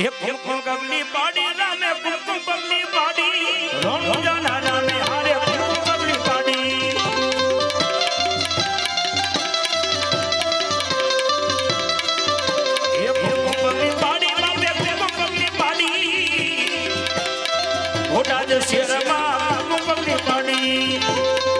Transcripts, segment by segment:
એ કુમકુમ કગલી પાડી, રામે કુમકુમ પગલી પાડી. રણુજાના નામે હારે કુમકુમ પગલી પાડી. એ કુમકુમ પગલી પાડી, રામે કુમકુમ પગલી પાડી. મોટા જ શેરમાં કુમકુમ પગલી પાડી.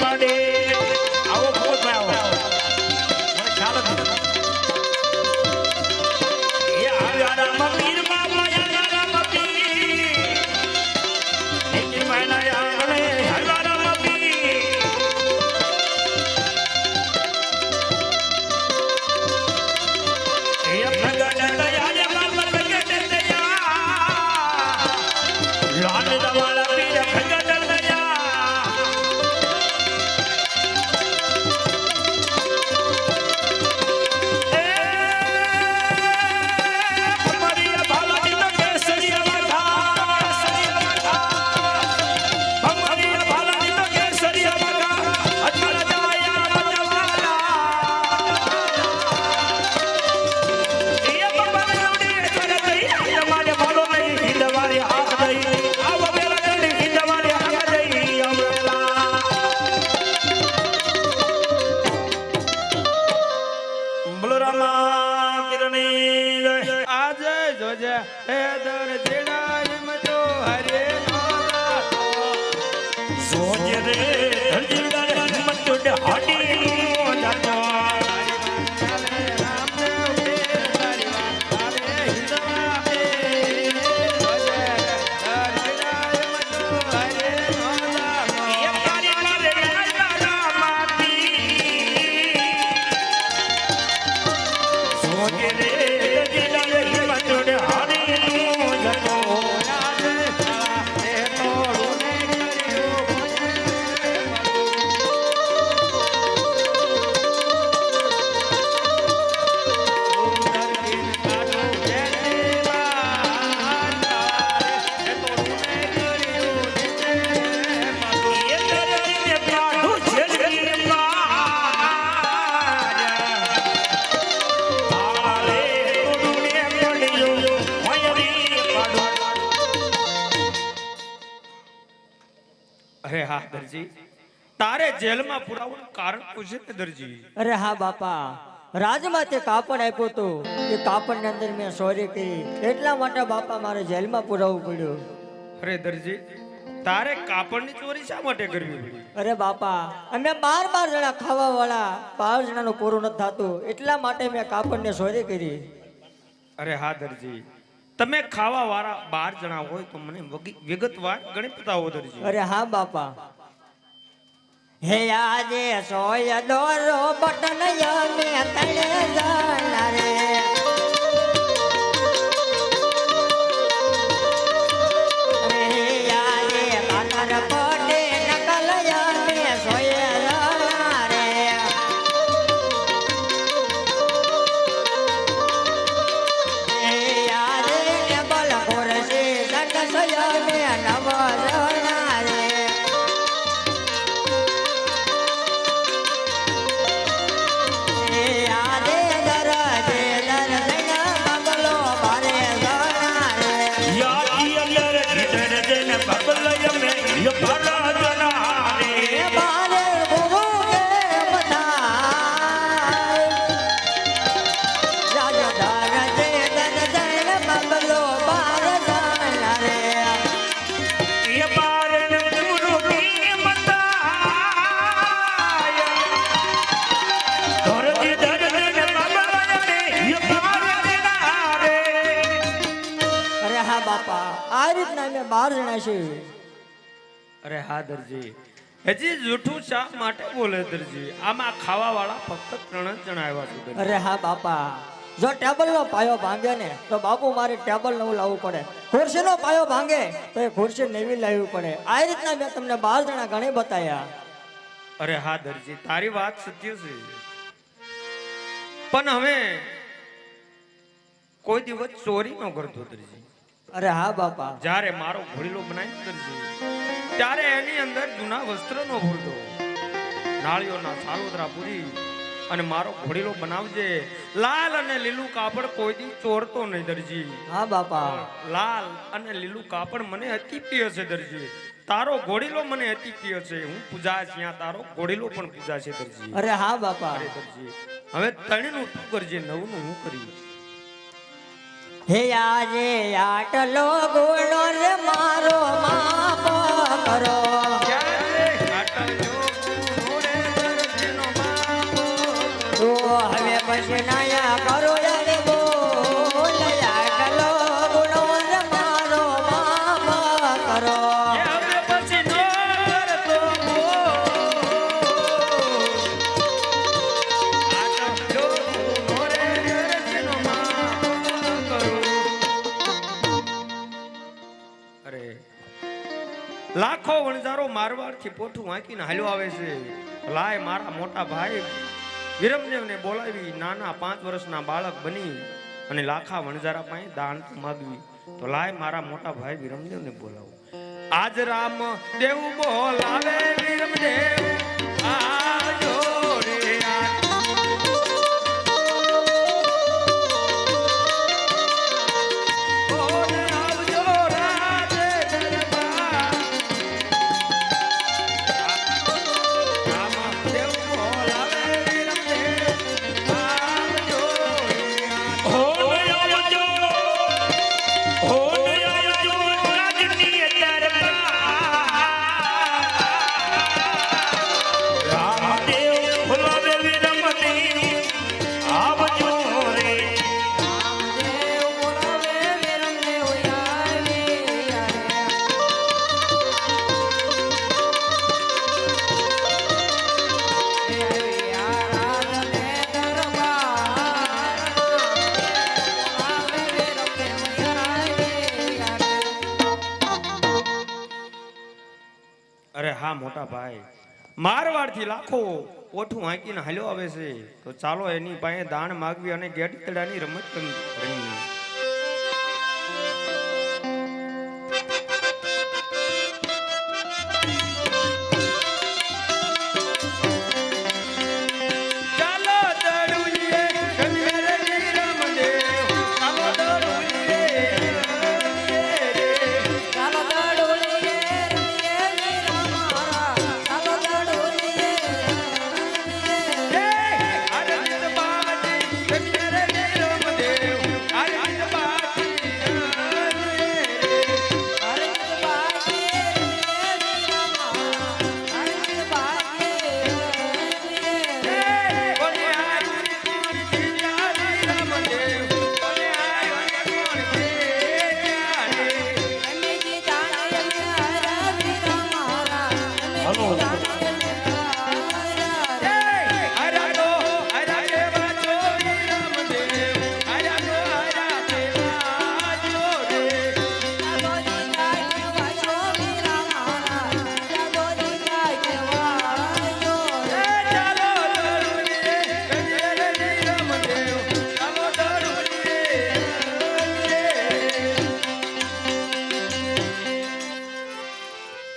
પાડી જોજે હે દર જેડાય મતો. હરે હા દરજી. તારે જેલમાં પુરાવાનું કારણ પૂછે ને દરજી? અરે હા બાપા. રાજમાં તે કાપડ આપ્યો તો એ કાપડની અંદર મેં સોરી કરી. એટલા માટે બાપા મારે જેલમાં પુરાવવું પડ્યું. અરે દરજી તારે કાપડની ચોરી શા માટે કરવી પડી? અરે બાપા અમે બાર બાર જણા ખાવા વાળા બાર જણાનું પૂરું નથી થતું. એટલા માટે મેં કાપડને ચોરી કરી. અરે હા દરજી. તમે ખાવા વાળા બાર જણા હોય તો મને વિગતવાર ગણી બતાવો દરજી. અરે હા, બાપા. હે આજે સોય દોરો, બટન યમે તળે જણા રે આ રીતના અમે બાર જણા છીએ. અરે હા દરજી. હજી જૂઠું શા માટે બોલે દરજી? આમાં ખાવા વાળા ફક્ત ત્રણ જ જણા આવ્યા છે અરે હા બાપા. જો ટેબલનો પાયો ભાંગે ને તો બાપુ મારે ટેબલ નવું લાવવું પડે. ખુરશીનો પાયો ભાંગે તો એ ખુરશી નવી લાવવી પડે. આ રીતના મેં તમને બાર જણા ઘણે બતાવ્યા અરે હા દરજી તારી વાત સત્ય છે. પણ હવે કોઈ દિવસ ચોરી ન કરતો દરજી. અરે હા બાપા. જ્યારે મારો ઘોડીલો બનાવી કરજો. ત્યારે એની અંદર જૂના વસ્ત્રનો ભૂરતો નાળીઓના સાલોદરા પૂરી અને મારો ઘોડીલો બનાવજે. લાલ અને લીલું કાપડ કોઈ દી ચોરતો નહીં દરજી. હા બાપા. લાલ અને લીલું કાપડ મને અતિ પ્રિય છે દરજી. તારો ઘોડીલો મને અતિ પ્રિય છે. હું પૂજા ત્યાં તારો ઘોડીલો પણ પૂજા છે દરજી. અરે હા બાપા. અરે દરજી. હવે તણીનું તું કરજે નવનું હું કરી હે આજે આટલો ગુણો રે મારો માપ કરો. તો હવે પછી નાયા લાખો વણજારો મારવાડથી પોઠું વાંકીને હાલ્યો આવે છે. લાય મારા મોટા ભાઈ, વિરમદેવને બોલાવી નાના પાંચ વર્ષના બાળક બની અને લાખા વણજારા પાસે દાન માગવી. તો લાય મારા મોટા ભાઈ વિરમદેવને બોલાવો. આજ રામ દેવ બોલાવે વિરમદેવ. અરે હા, મોટા ભાઈ. મારવાડથી લાખો ઓઠું હાંકીને હાલ્યો આવે છે. તો ચાલો એની પાસે દાણ માગવી અને ગેટ તડાની રમત રમ- રમીએ